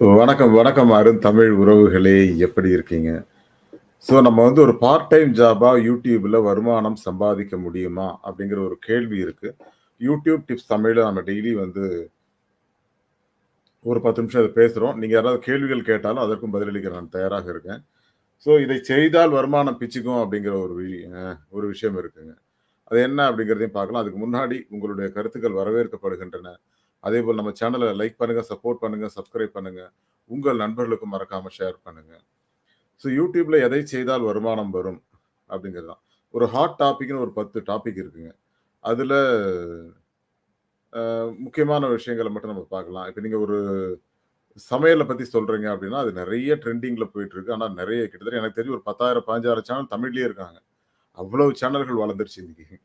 வணக்கம், வணக்கம் அருண் தமிழ் உறவுகளே! எப்படி இருக்கீங்க? ஸோ நம்ம வந்து ஒரு பார்ட் டைம் ஜாபாக யூடியூப்பில் வருமானம் சம்பாதிக்க முடியுமா? அப்படிங்கிற ஒரு கேள்வி இருக்குது யூடியூப் டிப்ஸ் தமிழில் நம்ம டெய்லி வந்து ஒரு 10 நிமிஷம் அதை பேசுகிறோம் நீங்கள் யாராவது கேள்விகள் கேட்டாலும் அதற்கும் பதிலளிக்க நான் தயாராக இருக்கேன். ஸோ இதை செய்தால் வருமானம் பிச்சுக்கும் அப்படிங்கிற ஒரு வி ஒரு விஷயம் இருக்குங்க. அது என்ன அப்படிங்கிறதையும் பார்க்கலாம். அதுக்கு முன்னாடி உங்களுடைய கருத்துக்கள் வரவேற்கப்படுகின்றன. அதே போல் நம்ம சேனலை லைக் பண்ணுங்கள் சப்போர்ட் பண்ணுங்கள் சப்ஸ்கிரைப் பண்ணுங்கள் உங்கள் நண்பர்களுக்கும் மறக்காமல் ஷேர் பண்ணுங்கள் ஸோ யூடியூப்பில் எதை செய்தால் வருமானம் வரும்? அப்படிங்கிறது தான். ஒரு ஹாட் டாபிக்னு ஒரு 10 டாபிக் இருக்குங்க. அதில் முக்கியமான விஷயங்களை மட்டும் நம்ம பார்க்கலாம். இப்போ நீங்கள் ஒரு சமையலை பற்றி சொல்கிறீங்க அப்படின்னா, அது நிறைய ட்ரெண்டிங்கில் போயிட்டுருக்கு. ஆனால் நிறைய கிட்டத்தட்ட எனக்கு தெரிஞ்சு ஒரு 10,000, 15,000 சேனல் தமிழ்லேயே இருக்காங்க. அவ்வளவு சேனல்கள் வளர்ந்துருச்சு இன்னைக்கு.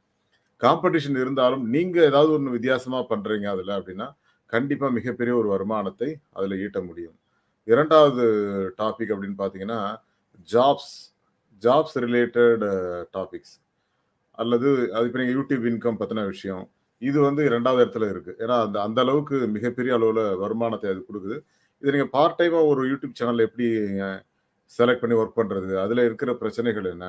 காம்படிஷன் இருந்தாலும் நீங்க ஏதாவது ஒன்று வித்தியாசமா பண்றீங்க அதுல அப்படின்னா, கண்டிப்பா மிகப்பெரிய ஒரு வருமானத்தை அதுல ஈட்ட முடியும். இரண்டாவது டாபிக் அப்படின்னு பார்த்தீங்கன்னா, ஜாப்ஸ் ஜாப்ஸ் ரிலேட்டட் டாபிக்ஸ். அல்லது அது இப்போ நீங்கள் யூடியூப் இன்கம் பற்றின விஷயம். இது வந்து இரண்டாவது இடத்துல இருக்குது ஏன்னா அந்த அந்த அளவுக்கு மிகப்பெரிய அளவில் வருமானத்தை அது கொடுக்குது இதை நீங்கள் பார்ட் டைமாக ஒரு யூடியூப் சேனல்ல எப்படி செலக்ட் பண்ணி ஒர்க் பண்ணுறது அதில் இருக்கிற பிரச்சனைகள் என்ன?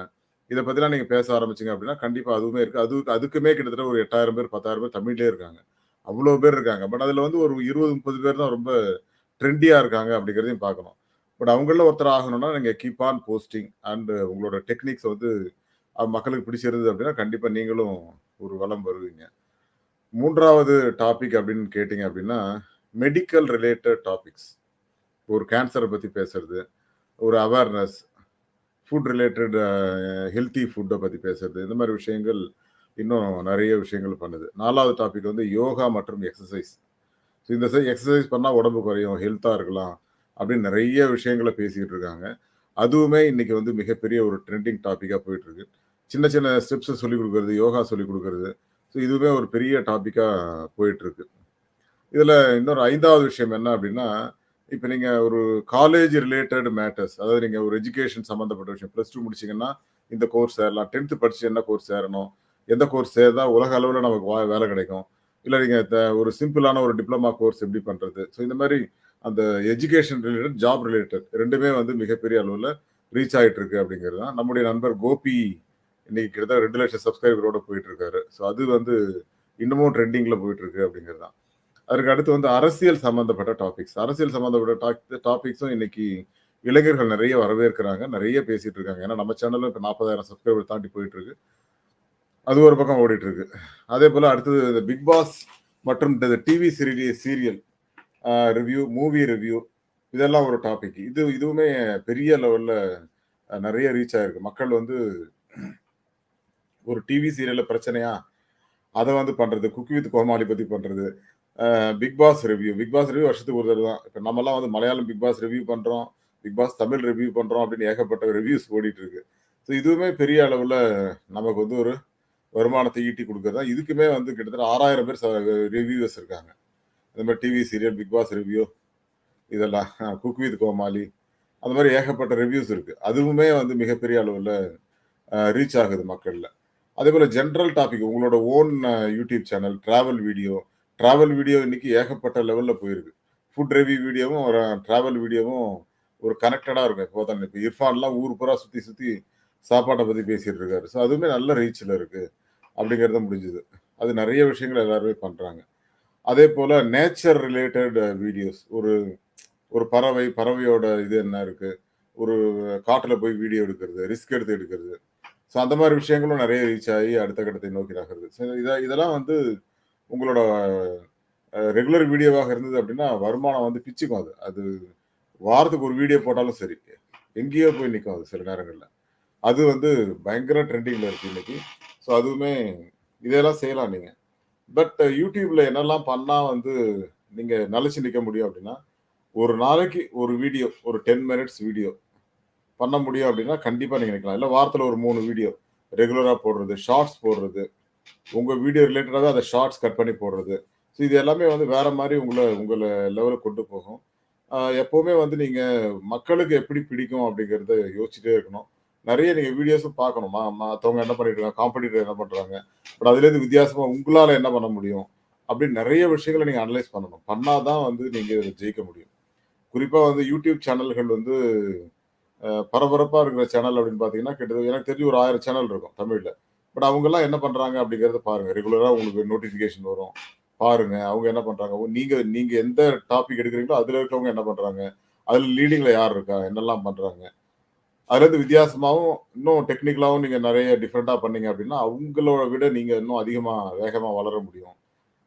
இதை பத்திலாம் நீங்க பேச ஆரம்பிச்சிங்க அப்படின்னா, கண்டிப்பா அதுவுமே இருக்கு. அது அதுக்குமே கிட்டத்தட்ட ஒரு 8000 பேர், 10,000 பேர் தமிழ்லேயே இருக்காங்க. அவ்வளோ பேர் இருக்காங்க. பட் அதுல வந்து ஒரு 20, 30 பேர் தான் ரொம்ப ட்ரெண்டியா இருக்காங்க அப்படிங்கிறதையும் பார்க்கணும். பட் அவங்கள ஒருத்தர் ஆகணும்னா, நீங்க கீப் ஆன் போஸ்டிங் அண்ட் உங்களோட டெக்னிக்ஸ் வந்து மக்களுக்கு பிடிச்சிருந்தது அப்படின்னா, கண்டிப்பா நீங்களும் ஒரு வளம் வருவீங்க. மூன்றாவது டாபிக் அப்படின்னு கேட்டீங்க அப்படின்னா, மெடிக்கல் ரிலேட்டட் டாபிக்ஸ். ஒரு கேன்சரை பத்தி பேசுறது, ஒரு அவேர்னஸ், ஃபுட் ரிலேட்டட் ஹெல்த்தி ஃபுட்டை பற்றி பேசுறது. இந்த மாதிரி விஷயங்கள் இன்னும் நிறைய விஷயங்கள் பண்ணுது. நாலாவது டாபிக் வந்து யோகா மற்றும் எக்ஸசைஸ் ஸோ இந்த எக்ஸசைஸ் பண்ணால் உடம்பு குறையும், ஹெல்த்தாக இருக்கலாம் அப்படின்னு நிறைய விஷயங்கள பேசிக்கிட்டு இருக்காங்க. அதுவுமே இன்னைக்கு வந்து மிகப்பெரிய ஒரு ட்ரெண்டிங் டாபிக்கா போயிட்டுருக்கு. சின்ன சின்ன ஸ்டெப்ஸை சொல்லிக் கொடுக்குறது யோகா சொல்லிக் கொடுக்கறது ஸோ இதுவுமே ஒரு பெரிய டாப்பிக்காக போயிட்டுருக்கு. இதில் இன்னொரு ஐந்தாவது விஷயம் என்ன அப்படின்னா, இப்போ நீங்கள் ஒரு காலேஜ் ரிலேட்டட் மேட்டர்ஸ் அதாவது நீங்கள் ஒரு எஜுகேஷன் சம்மந்தப்பட்ட விஷயம். ப்ளஸ் டூ முடிச்சீங்கன்னா, இந்த கோர்ஸ் சேரலாம். 10த் படிச்சு என்ன கோர்ஸ் சேரணும்? எந்த கோர்ஸ் சேர்ந்தால் உலக அளவில் நமக்கு வா வேலை கிடைக்கும்? இல்லை நீங்கள் த ஒரு சிம்பிளான ஒரு டிப்ளமா கோர்ஸ் எப்படி பண்ணுறது ஸோ இந்த மாதிரி அந்த எஜுகேஷன் ரிலேட்டட், ஜாப் ரிலேட்டட் ரெண்டுமே வந்து மிகப்பெரிய அளவில் ரீச் ஆகிட்டு இருக்கு அப்படிங்கிறது தான். நம்முடைய நண்பர் கோபி இன்னைக்கு கிட்டத்தட்ட 2,00,000 சப்ஸ்கிரைபரோட போயிட்டு இருக்காரு. ஸோ அது வந்து இன்னமும் ட்ரெண்டிங்கில் போயிட்டு இருக்கு அப்படிங்கிறது தான். அதற்கு அடுத்து வந்து அரசியல் சம்மந்தப்பட்ட டாபிக்ஸ். அரசியல் சம்மந்தப்பட்ட டாக் டாபிக்ஸும் இன்னைக்கு இளைஞர்கள் நிறைய வரவேற்கிறாங்க. நிறைய பேசிட்டு இருக்காங்க. ஏன்னா நம்ம சேனலும் இப்போ நாற்பதாயிரம் சப்ஸ்கிரைபர் தாண்டி போயிட்டு இருக்கு. அது ஒரு பக்கம் ஓடிட்டு இருக்கு. அதேபோல அடுத்தது இந்த பிக் பாஸ் மற்றும் இந்த டிவி சீரிய சீரியல் ரிவ்யூ, மூவி ரிவ்யூ இதெல்லாம் ஒரு டாபிக். இது இதுவுமே பெரிய லெவல்ல நிறைய ரீச் ஆயிருக்கு. மக்கள் வந்து ஒரு டிவி சீரியல்ல பிரச்சனையா? அதை வந்து பண்றது. குக்கி வித் கோமாளி பத்தி பண்றது. Bigg Boss review. Bigg Boss review வருஷத்துக்கு ஒரு தடவை தான். இப்போ நம்மலாம் வந்து மலையாளம் பிக் பாஸ் ரிவ்யூ பண்ணுறோம் பிக் பாஸ் தமிழ் ரிவ்யூ பண்ணுறோம் அப்படின்னு ஏகப்பட்ட ரிவ்யூஸ் ஓடிட்டு இருக்கு. ஸோ இதுவுமே பெரிய அளவில் நமக்கு வந்து ஒரு வருமானத்தை ஈட்டி கொடுக்குறது தான். இதுக்குமே வந்து கிட்டத்தட்ட 6,000 பேர் ச ரிவ்யூவர்ஸ் இருக்காங்க. இந்த மாதிரி TV serial, Bigg Boss review இதெல்லாம். குக் வித் கோமாளி அந்த மாதிரி ஏகப்பட்ட ரிவ்யூஸ் இருக்குது அதுவுமே வந்து மிகப்பெரிய அளவில் ரீச் ஆகுது மக்களில் அதே போல் ஜென்ரல் டாபிக் உங்களோட own YouTube channel, travel video. Travel video இன்னைக்கு ஏகப்பட்ட லெவல்ல போயிருக்கு. ஃபுட் ரிவ்யூ வீடியோவும், ஒரு டிராவல் வீடியோவும் ஒரு கனெக்டடாக இருக்கும். இப்போ தான் இப்போ இர்ஃபான்லாம் ஊர் பூரா சுற்றி சுற்றி சாப்பாட்டை பற்றி பேசிட்டு இருக்காரு. ஸோ அதுவுமே நல்ல ரீச்சில் இருக்குது அப்படிங்கிறது முடிஞ்சுது அது நிறைய விஷயங்கள் எல்லாருமே பண்ணுறாங்க அதே போல் நேச்சர் ரிலேட்டட் வீடியோஸ். ஒரு ஒரு பறவை, பறவையோட இது என்ன இருக்குது ஒரு காட்டில் போய் வீடியோ எடுக்கிறது, ரிஸ்க் எடுத்து எடுக்கிறது. ஸோ அந்த மாதிரி விஷயங்களும் நிறைய ரீச் ஆகி அடுத்த கட்டத்தை நோக்கி நகருது. ஸோ இதை இதெல்லாம் வந்து உங்களோட ரெகுலர் வீடியோவாக இருந்தது அப்படின்னா, வருமானம் வந்து பிச்சுக்கும் அது. அது வாரத்துக்கு ஒரு வீடியோ போட்டாலும் சரி. எங்கேயோ போய் நிற்கும் அது சில நேரங்களில் அது வந்து பயங்கர ட்ரெண்டிங்கில் இருக்குது இன்னைக்கு. ஸோ அதுவுமே இதெல்லாம் செய்யலாம் நீங்கள் பட் யூடியூப்பில் என்னெல்லாம் பண்ணால் வந்து நீங்கள் நிலச்சி நிற்க முடியும் அப்படின்னா, ஒரு நாளைக்கு ஒரு வீடியோ, ஒரு 10 மினிட்ஸ் வீடியோ பண்ண முடியும் அப்படின்னா, கண்டிப்பாக நீங்கள் நிற்கலாம் இல்லை வாரத்தில் ஒரு மூணு வீடியோ ரெகுலராக போடுறது, ஷார்ட்ஸ் போடுறது. உங்கள் வீடியோ ரிலேட்டடாக அதை ஷார்ட்ஸ் கட் பண்ணி போடுறது. ஸோ இது எல்லாமே வந்து வேற மாதிரி உங்களை உங்களை லெவலுக்கு கொண்டு போகும். எப்போவுமே வந்து நீங்கள் மக்களுக்கு எப்படி பிடிக்கும் அப்படிங்கிறத யோசிச்சுட்டே இருக்கணும். நிறைய நீங்கள் வீடியோஸும் பார்க்கணும். மற்றவங்க என்ன பண்ணிட்டு இருக்காங்க, காம்படிட்டர் என்ன பண்ணுறாங்க பட் அதுலேருந்து வித்தியாசமாக உங்களால் என்ன பண்ண முடியும்? அப்படின்னு நிறைய விஷயங்கள நீங்கள் அனலைஸ் பண்ணணும். பண்ணால் தான் வந்து நீங்கள் இதுல ஜெயிக்க முடியும். குறிப்பாக வந்து யூடியூப் சேனல்கள் வந்து பரபரப்பாக இருக்கிற சேனல் அப்படின்னு பார்த்தீங்கன்னா கிட்டத்தட்ட எனக்கு தெரிஞ்சு ஒரு ஆயிரம் சேனல் இருக்கும் தமிழில் பட் அவங்க எல்லாம் என்ன பண்றாங்க அப்படிங்கறத பாருங்க. ரெகுலரா உங்களுக்கு நோட்டிபிகேஷன் வரும். பாருங்க அவங்க என்ன பண்றாங்க? நீங்கள் நீங்க நீங்க எந்த டாபிக் எடுக்கிறீங்களோ அதுல இருக்கவங்க என்ன பண்றாங்க? அதுல லீடிங்ல யார் இருக்கா? என்னெல்லாம் பண்றாங்க? அதுல இருந்து வித்தியாசமாகவும் இன்னும் டெக்னிக்கலாகவும் நீங்க நிறைய டிஃப்ரெண்டா பண்ணீங்க அப்படின்னா அவங்களோட விட நீங்க இன்னும் அதிகமா வேகமா வளர முடியும்.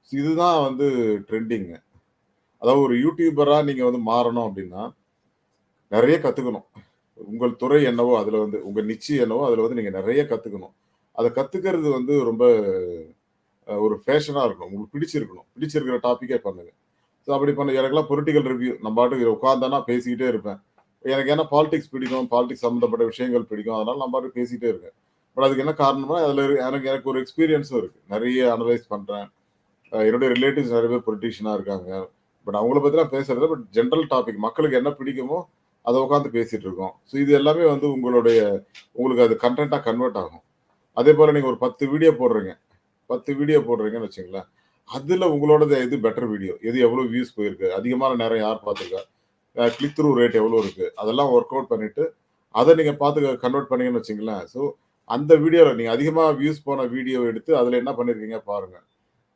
இதுதான் வந்து ட்ரெண்டிங் அதாவது ஒரு யூடியூபரா நீங்க வந்து மாறணும் அப்படின்னா நிறைய கத்துக்கணும். உங்கள் துறை என்னவோ அதுல வந்து உங்க நிச்சயம் என்னவோ அதுல வந்து நீங்க நிறைய கத்துக்கணும். அதை கத்துக்கிறது வந்து ரொம்ப ஒரு ஃபேஷனாக இருக்கும். உங்களுக்கு பிடிச்சிருக்கணும். பிடிச்சிருக்கிற டாப்பிக்கே பண்ணுங்க. ஸோ அப்படி பண்ண எனக்குலாம் பொலிட்டிக்கல் ரிவ்யூ நம்ம பாட்டுக்கு உட்காந்தானா பேசிக்கிட்டே இருப்பேன். எனக்கு ஏன்னா பாலிடிக்ஸ் பிடிக்கும் பாலிடிக்ஸ் சம்மந்தப்பட்ட விஷயங்கள் பிடிக்கும் அதனால நான் பாட்டு பேசிக்கிட்டே இருக்கேன். பட் அதுக்கு என்ன காரணம்னா அதில் எனக்கு எனக்கு ஒரு எக்ஸ்பீரியன்ஸும் இருக்குது நிறைய அனலைஸ் பண்ணுறேன் என்னுடைய ரிலேட்டிவ்ஸ் நிறைய பேர் பொலிட்டிஷியனாக இருக்காங்க. பட் அவங்கள பற்றிலாம் பேசுறது பட் ஜென்ரல் டாபிக் மக்களுக்கு என்ன பிடிக்குமோ அதை உட்காந்து பேசிகிட்டு இருக்கோம். ஸோ இது எல்லாமே வந்து உங்களுடைய உங்களுக்கு அது கண்டென்ட்டாக கன்வெர்ட் ஆகும். அதே போல நீங்க ஒரு பத்து வீடியோ போடுறீங்க. பத்து வீடியோ போடுறீங்கன்னு வச்சுங்களேன் அதுல உங்களோடது எது பெட்டர் வீடியோ எது எவ்வளவு வியூஸ் போயிருக்கு? அதிகமான நேரம் யார் பார்த்துருக்கா? கிளிக் த்ரூ ரேட் எவ்வளோ இருக்கு? அதெல்லாம் ஒர்க் அவுட் பண்ணிட்டு அதை நீங்க பார்த்து கன்வெர்ட் பண்ணீங்கன்னு வச்சுங்களேன் ஸோ அந்த வீடியோவில் நீங்க அதிகமாக வியூஸ் போன வீடியோ எடுத்து அதுல என்ன பண்ணிருக்கீங்க பாருங்க.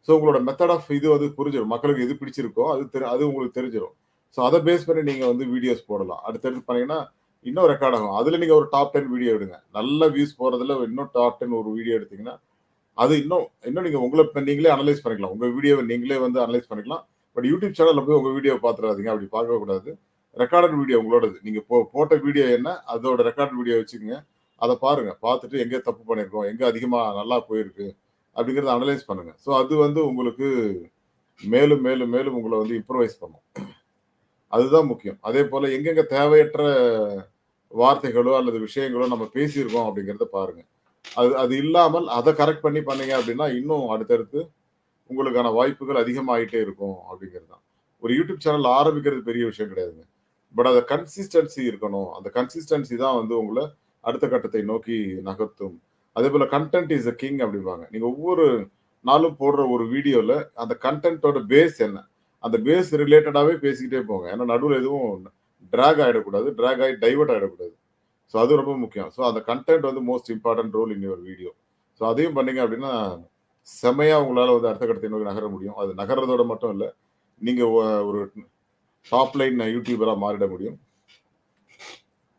ஸோ உங்களோட மெத்தட் ஆஃப் இது வந்து புரிஞ்சிடும் மக்களுக்கு எது பிடிச்சிருக்கோ அது தெரி- அது உங்களுக்கு தெரிஞ்சிடும் ஸோ அதை பேஸ் பண்ணி நீங்க வந்து வீடியோஸ் போடலாம். அடுத்தடுத்து பண்ணீங்கன்னா இன்னும் ரெக்கார்ட் ஆகும் அதில் நீங்கள் ஒரு டாப் டென் வீடியோ எடுங்க. நல்ல வியூஸ் போகிறதுல இன்னும் டாப் டென் ஒரு வீடியோ எடுத்தீங்கன்னா அது இன்னும் இன்னும் நீங்கள் உங்களை இப்போ நீங்களே அனலைஸ் பண்ணிக்கலாம். உங்கள் வீடியோவை நீங்களே வந்து அனலைஸ் பண்ணிக்கலாம். பட் யூடியூப் சேனலில் போய் உங்கள் வீடியோ பார்த்துடாதீங்க. அப்படி பார்க்கக்கூடாது ரெக்கார்டட் வீடியோ உங்களோடது. நீங்கள் போ போட்ட வீடியோ என்ன அதோட ரெக்கார்ட் வீடியோ வச்சுக்கோங்க. அதை பாருங்கள் பார்த்துட்டு எங்கே தப்பு பண்ணியிருக்கோம் எங்கே அதிகமாக நல்லா போயிருக்கு அப்படிங்கிறத அனலைஸ் பண்ணுங்கள் ஸோ அது வந்து உங்களுக்கு மேலும் மேலும் மேலும் உங்களை வந்து இம்ப்ரவைஸ் பண்ணும். அதுதான் முக்கியம். அதே போல எங்கெங்க தேவையற்ற வார்த்தைகளோ அல்லது விஷயங்களோ நம்ம பேசியிருக்கோம் அப்படிங்கிறத பாருங்க. அது அது இல்லாமல் அதை கரெக்ட் பண்ணி பண்ணீங்க அப்படின்னா இன்னும் அடுத்தடுத்து உங்களுக்கான வாய்ப்புகள் அதிகமாகிட்டே இருக்கும் அப்படிங்கிறது தான் ஒரு யூடியூப் சேனல் ஆரம்பிக்கிறது பெரிய விஷயம் கிடையாதுங்க. பட் அதை கன்சிஸ்டன்சி இருக்கணும். அந்த கன்சிஸ்டன்சி தான் வந்து உங்களை அடுத்த கட்டத்தை நோக்கி நகர்த்தும். அதே போல கண்டென்ட் இஸ் அ கிங் அப்படிம்பாங்க. நீங்க ஒவ்வொரு நாளும் போடுற ஒரு வீடியோல அந்த கண்டென்ட்டோட பேஸ் என்ன? அந்த பேஸ் ரிலேட்டடாகவே பேசிக்கிட்டே போங்க. ஏன்னா நடுவில் எதுவும் ட்ராக் ஆகிடக்கூடாது ட்ராக் ஆகி டைவர்ட் ஆகிடக்கூடாது ஸோ அது ரொம்ப முக்கியம். ஸோ அந்த கண்டென்ட் வந்து most important role in your video so அதையும் பண்ணீங்க அப்படின்னா செமையாக உங்களால் வந்து அடுத்த கடத்தை நோக்கி நகர முடியும். அது நகர்றதோட மட்டும் இல்லை நீங்கள் ஒரு டாப் லைன் யூடியூபராக மாறிட முடியும்.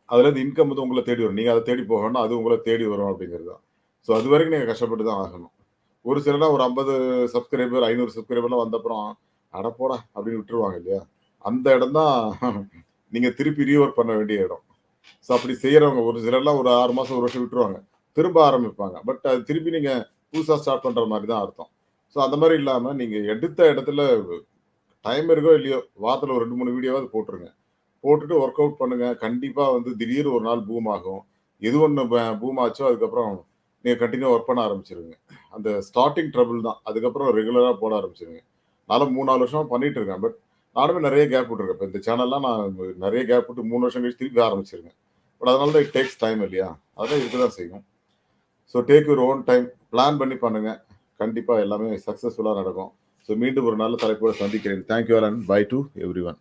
அதுலேருந்து இன்கம் வந்து உங்களை தேடி வரும். நீங்கள் அதை தேடி போகணும்னா அது உங்களை தேடி வரும் அப்படிங்கிறது தான். ஸோ அது வரைக்கும் நீங்கள் கஷ்டப்பட்டு தான் ஆகணும். ஒரு சிலர்லாம் ஒரு ஐம்பது சப்ஸ்கிரைபர் ஐநூறு சப்ஸ்கிரைபர்லாம் வந்தப்புறம் அட போடா அப்படின்னு விட்டுருவாங்க இல்லையா? அந்த இடம் தான் நீங்கள் திருப்பி ரீஒர்க் பண்ண வேண்டிய இடம். ஸோ அப்படி செய்கிறவங்க ஒரு சிலர்லாம் ஒரு ஆறு மாதம் ஒரு வருஷம் விட்டுருவாங்க. திரும்ப ஆரம்பிப்பாங்க. பட் அது திருப்பி நீங்கள் புதுசாக ஸ்டார்ட் பண்ணுற மாதிரி தான் அர்த்தம். ஸோ அந்த மாதிரி இல்லாமல் நீங்கள் எடுத்த இடத்துல டைம் இருக்கோ இல்லையோ வாரத்தில் ஒரு ரெண்டு மூணு வீடியோவாவது போட்டுருங்க. போட்டுட்டு ஒர்க் அவுட் பண்ணுங்கள் கண்டிப்பாக வந்து திடீர்னு ஒரு நாள் பூம் ஆகும். எது ஒன்று பூம் ஆச்சோ அதுக்கப்புறம் நீங்கள் கண்டினியூ ஒர்க் பண்ண ஆரம்பிச்சிருங்க. அந்த ஸ்டார்டிங் ட்ரபிள் தான். அதுக்கப்புறம் ரெகுலராக போட ஆரம்பிச்சிருங்க. நானும் மூணு நாலு வருஷமா பண்ணிட்டு இருக்கேன். பட் நானுமே நிறைய கேப் விட்டுருக்கேன். இப்போ இந்த சேனல்லாம் நான் நிறைய கேப் விட்டு மூணு வருஷம் கழிச்சு திருப்பி ஆரம்பிச்சிருக்கேன். பட் அதனால தான் இட் டேக்ஸ் டைம் இல்லையா? அதான் இருக்க தான் செய்யும். So take your own time plan பண்ணி பண்ணுங்க. கண்டிப்பாக எல்லாமே சக்ஸஸ்ஃபுல்லாக நடக்கும். ஸோ மீண்டும் ஒரு நல்ல தலைப்போடு சந்திக்கிறேன். Thank you and bye to everyone